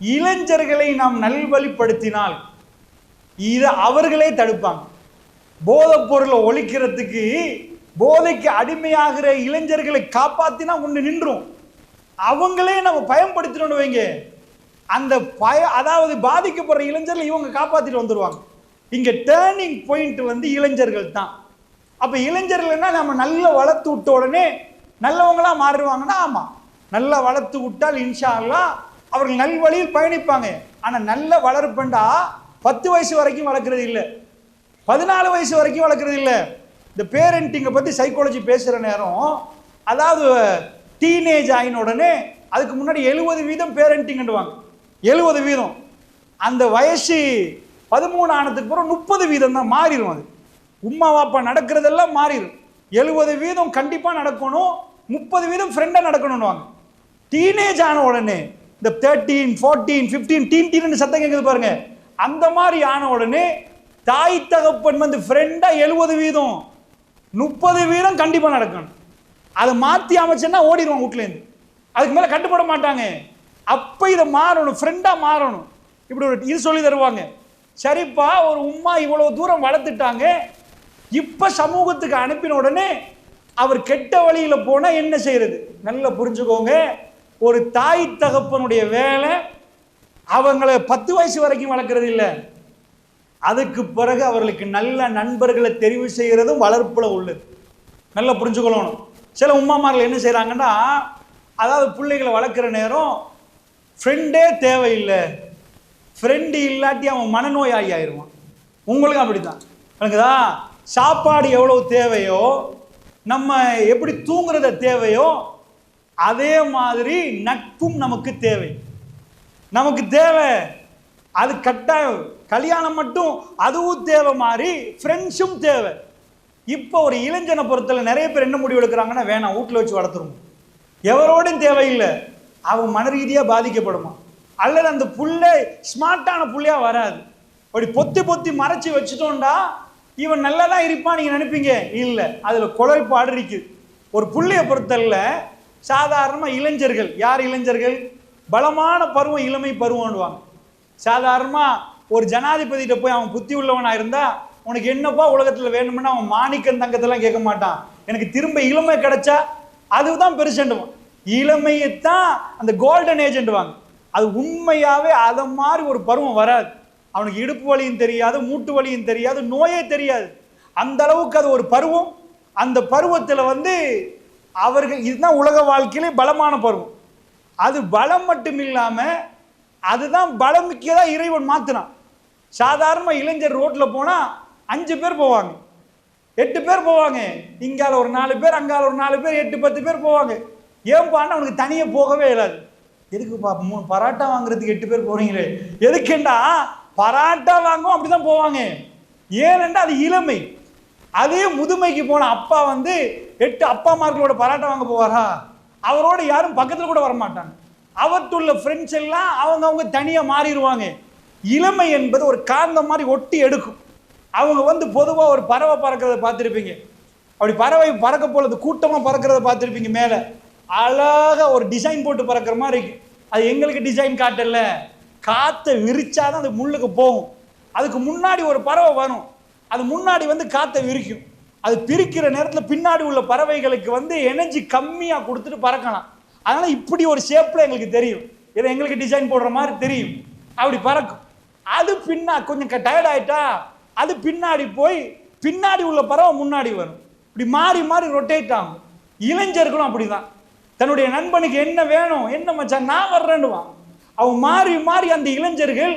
இளைஞர்களை நாம் நல்வழிப்படுத்தினால் இதை அவர்களே தடுப்பாங்க. போதைப் பொருளை ஒழிக்கிறதுக்கு போதைக்கு அடிமையாகிற இளைஞர்களை காப்பாத்தினா ஒன்று நின்றும். அவங்களே நம்ம பயன்படுத்தினோன்னு வைங்க. அந்த பய அதாவது பாதிக்கப்படுற இளைஞர்களை இவங்க காப்பாத்திட்டு வந்துடுவாங்க இங்க டேர்னிங் பாயிண்ட் வந்து இளைஞர்கள் தான். அப்ப இளைஞர்கள்னா நம்ம நல்லா வளர்த்து விட்ட உடனே நல்லவங்களா மாறிடுவாங்கன்னா ஆமா. நல்லா வளர்த்து விட்டால் இன்ஷா அவர்கள் நல்வழியில் பயணிப்பாங்க. ஆனால் நல்ல வளர்ப்பண்டா பத்து வயசு வரைக்கும் வளர்க்குறது இல்லை. பதினாலு வயசு வரைக்கும் வளர்க்குறது இல்லை. இந்த பேரண்டிங்கை பற்றி சைக்காலஜி பேசுகிற நேரம் அதாவது டீனேஜ் ஆகின உடனே அதுக்கு முன்னாடி எழுபது வீதம் பேரண்டிங்ன்றுவாங்க எழுபது வீதம். அந்த வயசு பதிமூணு ஆனதுக்கு பிறகு முப்பது வீதம் தான் மாறிடும் அது. உம்மா வாப்பா நடக்கிறதெல்லாம் மாறிடும் எழுபது வீதம் கண்டிப்பாக நடக்கணும் முப்பது வீதம் ஃப்ரெண்டாக நடக்கணும்னுவாங்க. டீனேஜ் ஆன உடனே இந்த thirteen fourteen fifteen teen teen சத்தம் கேட்குது பாருங்க. அந்த மாதிரி ஆன உடனே தாய் தகப்பன் வந்து ஃப்ரெண்டாக எழுபது வீதம் முப்பது வீதம் கண்டிப்பாக நடக்கணும். அதை மாற்றி அமைச்சேன்னா ஓடிடுவான் வீட்லேருந்து. அதுக்கு மேலே கட்டுப்பட மாட்டாங்க. அப்போ இதை மாறணும் ஃப்ரெண்டாக மாறணும். இப்படி ஒரு இது சொல்லி தருவாங்க. சரிப்பா ஒரு உம்மா இவ்வளோ தூரம் வளர்த்துட்டாங்க. இப்போ சமூகத்துக்கு அனுப்பின உடனே அவர் கெட்ட வழியில் போனால் என்ன செய்யறது? நல்லா புரிஞ்சுக்கோங்க. ஒரு தாய் தகப்பனுடைய வேலை அவங்கள பத்து வயசு வரைக்கும் வளர்க்கறது இல்லை. அதுக்கு பிறகு அவர்களுக்கு நல்ல நண்பர்களை தெரிவு செய்கிறதும் வளர்ப்பில் உள்ளது. நல்லா புரிஞ்சுக்கொள்ளணும். சில உமாமார்கள் என்ன செய்கிறாங்கன்னா அதாவது பிள்ளைகளை வளர்க்குற நேரம் ஃப்ரெண்டே தேவையில்லை. ஃப்ரெண்டு இல்லாட்டி அவன் மனநோயாளி ஆயிடுவான் உங்களுக்கும் அப்படித்தான். எனக்குதா சாப்பாடு எவ்வளோ தேவையோ நம்ம எப்படி தூங்குறத தேவையோ அதே மாதிரி நட்பும் நமக்கு தேவை. நமக்கு தேவை அது கட்டாயம். கல்யாணம் மட்டும் அதுவும் தேவை மாதிரி ஃப்ரெண்ட்ஸும் தேவை. இப்போ ஒரு இளைஞனை பொறுத்தல நிறைய பேர் என்ன முடிவு எடுக்கிறாங்கன்னா வேணாம் வீட்டில் வச்சு வளர்த்துருவோம். எவரோடும் தேவையில்லை. அவன் மன ரீதியாக பாதிக்கப்படுமா? அல்லது அந்த புள்ளை ஸ்மார்ட்டான புள்ளையாக வராது. அப்படி பொத்தி பொத்தி மறைச்சி வச்சுட்டோண்டா இவன் நல்லா தான் இருப்பான் நீங்கள் நினைப்பீங்க? இல்லை. அதில் குழப்பாடு இருக்குது ஒரு புள்ளையை பொறுத்தல சாதாரணமாக இளைஞர்கள் யார் இளைஞர்கள்? பலமான பருவம் இளமை பருவம்னுவாங்க. சாதாரணமாக ஒரு ஜனாதிபதிகிட்ட போய் அவன் புத்தி உள்ளவனாக இருந்தால் உனக்கு என்னப்பா உலகத்தில் வேணும்னா அவன் மாணிக்கம் தங்கத்தெல்லாம் கேட்க மாட்டான். எனக்கு திரும்ப இளமை கிடைச்சா அதுதான் பெருசுன்னுவான் இளமையை தான் அந்த கோல்டன் ஏஜென்ட்வாங்க அது உண்மையாகவே அதை மாதிரி ஒரு பருவம் வராது. அவனுக்கு இடுப்பு வலியும் தெரியாது மூட்டு வலியும் தெரியாது நோயே தெரியாது. அந்த அளவுக்கு அது ஒரு பருவம். அந்த பருவத்தில் வந்து அவர்கள் இதுதான் உலக வாழ்க்கையிலே பலமான பருவம். அது பலம் மட்டும் இல்லாமல் அதுதான் பலம் பலமிக்கதா இறைவன் மாத்தினான் சாதாரண இளைஞர் ரோட்ல போனா அஞ்சு பேர் போவாங்க. எட்டு பேர் போவாங்க. இங்கால ஒரு நாலு பேர் அங்கால ஒரு நாலு பேர் எட்டு பத்து பேர் போவாங்க. ஏன்பான்னு அவனுக்கு தனியே போகவே இல்லாது எதுக்குப்பா மூணு பராட்டா வாங்குறதுக்கு எட்டு பேர் போறீங்களே? எதுக்குண்டா? பராட்டா வாங்கவும் அப்படிதான் போவாங்க. ஏனென்றால் அது இளமை. அதே முதுமைக்கு போன அப்பா வந்து எட்டு அப்பா அம்மார்களோட பராட்டம் வாங்க போவாரா? அவரோட யாரும் பக்கத்தில் கூட வர மாட்டாங்க அவற்றுள்ள ஃப்ரெண்ட்ஸ் எல்லாம் அவங்க அவங்க தனியாக மாறிடுவாங்க. இளமை என்பது ஒரு காந்தம் மாதிரி ஒட்டி எடுக்கும். அவங்க வந்து பொதுவாக ஒரு பறவை பறக்கிறத பார்த்துருப்பீங்க. அப்படி பறவை பறக்க போலது கூட்டமாக பறக்கிறத பார்த்துருப்பீங்க மேலே. அழகாக ஒரு டிசைன் போட்டு பறக்கிற மாதிரி இருக்கு. அது எங்களுக்கு டிசைன் காட்டல. காற்றை விரிச்சாதான் அது முள்ளுக்கு போகும். அதுக்கு முன்னாடி ஒரு பறவை வரும். அது முன்னாடி வந்து காற்றை விரிக்கும். அது பிரிக்கிற நேரத்தில் பின்னாடி உள்ள பறவைகளுக்கு வந்து எனர்ஜி கம்மியாக கொடுத்துட்டு பறக்கலாம். அதனால் இப்படி ஒரு ஷேப்பில் எங்களுக்கு தெரியும். இதை எங்களுக்கு டிசைன் போடுற மாதிரி தெரியும். அப்படி பறக்கும். அது பின்னா கொஞ்சம் டயர்ட் ஆயிட்டா அது பின்னாடி போய் பின்னாடி உள்ள பறவை முன்னாடி வரும். இப்படி மாறி மாறி ரொட்டேட் ஆகும். இளைஞர்களும் அப்படிதான். தன்னுடைய நண்பனுக்கு என்ன வேணும் என்ன மச்சான் நான் வர்றேன்னுவான். அவன் மாறி மாறி அந்த இளைஞர்கள்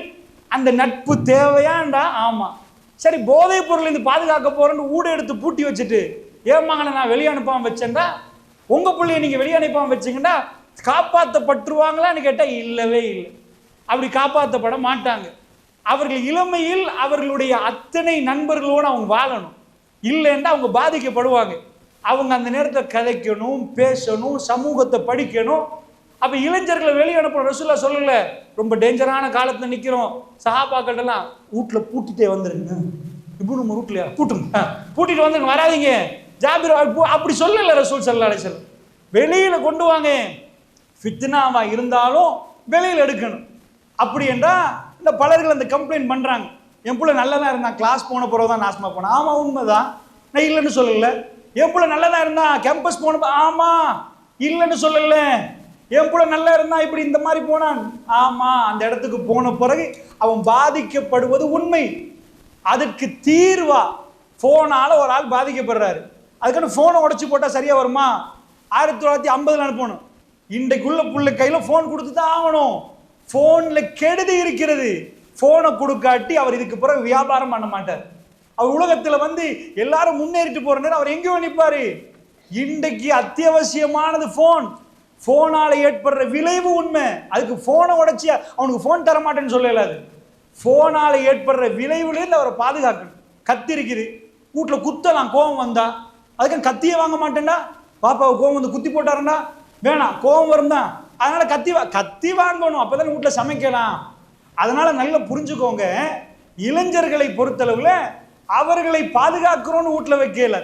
அந்த நட்பு தேவையாண்டா? ஆமாம் சரி போதைப் பொருள் பாதுகாக்க போறேன்னு ஊட எடுத்து பூட்டி வச்சுட்டு ஏன் மகனை நான் வெளியே அனுப்பாம வச்சேன்டா உங்க பிள்ளைய நீங்க வெளியே அனுப்பாம வச்சீங்கன்னா காப்பாற்றப்பட்டுருவாங்களான்னு கேட்டால் இல்லவே இல்லை. அப்படி காப்பாற்றப்பட மாட்டாங்க. அவர்கள் இளமையில் அவர்களுடைய அத்தனை நண்பர்களோடு அவங்க வாழணும். இல்லைன்னா அவங்க பாதிக்கப்படுவாங்க. அவங்க அந்த நேரத்தை கதைக்கணும் பேசணும் சமூகத்தை படிக்கணும் அப்ப இளைஞர்களை வெளியே அனுப்பணும். ரசூல்லா சொல்லல ரொம்ப டேஞ்சரான காலத்துல நிக்கிறோம். சஹாபாக்கள்லாம் வீட்டுல பூட்டிட்டே வந்துருங்க. இப்போ நம்ம வீட்லயா பூட்டுங்க பூட்டிட்டு வந்துருங்க வராதீங்க. ஜாபிர் அப்படி சொல்லல ரசூல் சல்லா அலிஸ்லாம் வெளியில கொண்டு வாங்க. ஃபித்னாவா இருந்தாலும் வெளியில எடுக்கணும். அப்படி என்றா இந்த பலர்கள் அந்த கம்ப்ளைண்ட் பண்றாங்க. என் பிள்ளை நல்லதா இருந்தான் கிளாஸ் போன பிறகு தான் நாசமா போனான். ஆமா உண்மைதான். நான் இல்லைன்னு சொல்லல. என் பிள்ளை நல்லதா இருந்தான் கேம்பஸ் போன ஆமாம் ஆமா. இல்லைன்னு சொல்லல. என் கூட நல்லா இருந்தா இப்படி இந்த மாதிரி போனான். ஆமா அந்த இடத்துக்கு போன பிறகு அவன் பாதிக்கப்படுவது உண்மை. அதுக்கு தீர்வா போனால ஒரு ஆள் பாதிக்கப்படுறாரு. அதுக்கான போனை உடச்சி போட்டா சரியா வருமா? ஆயிரத்தி தொள்ளாயிரத்தி ஐம்பதுல அனுப்பணும். இன்றைக்குள்ள புள்ள கையில போன் கொடுத்து தான் ஆகணும். போன்ல கெடுதி இருக்கிறது. போனை கொடுக்காட்டி அவர் இதுக்கு பிறகு வியாபாரம் பண்ண மாட்டார். அவர் உலகத்தில் வந்து எல்லாரும் முன்னேறிட்டு போற நேரம் அவர் எங்கேயோ நிற்பாரு இன்றைக்கு அத்தியாவசியமானது போன் ஃபோனால் ஏற்படுற விளைவு உண்மை. அதுக்கு ஃபோனை உடைச்சி அவனுக்கு ஃபோன் தர மாட்டேன்னு சொல்லல அது. ஃபோனால் ஏற்படுற விளைவுலேருந்து அவரை பாதுகாக்கணும். கத்தி இருக்குது குத்தலாம் கோவம் வந்தா. அதுக்கு கத்தியே வாங்க மாட்டேன்டா. பாப்பாவை கோவம் வந்து குத்தி போட்டாருண்டா வேணாம் கோவம் வரும் தான் அதனால் கத்தி வா கத்தி வாங்கணும். அப்போ தானே வீட்டில் சமைக்கலாம். அதனால் நல்லா புரிஞ்சுக்கோங்க. இளைஞர்களை பொறுத்தளவில் அவர்களை பாதுகாக்கிறோன்னு வீட்டில் வைக்கல.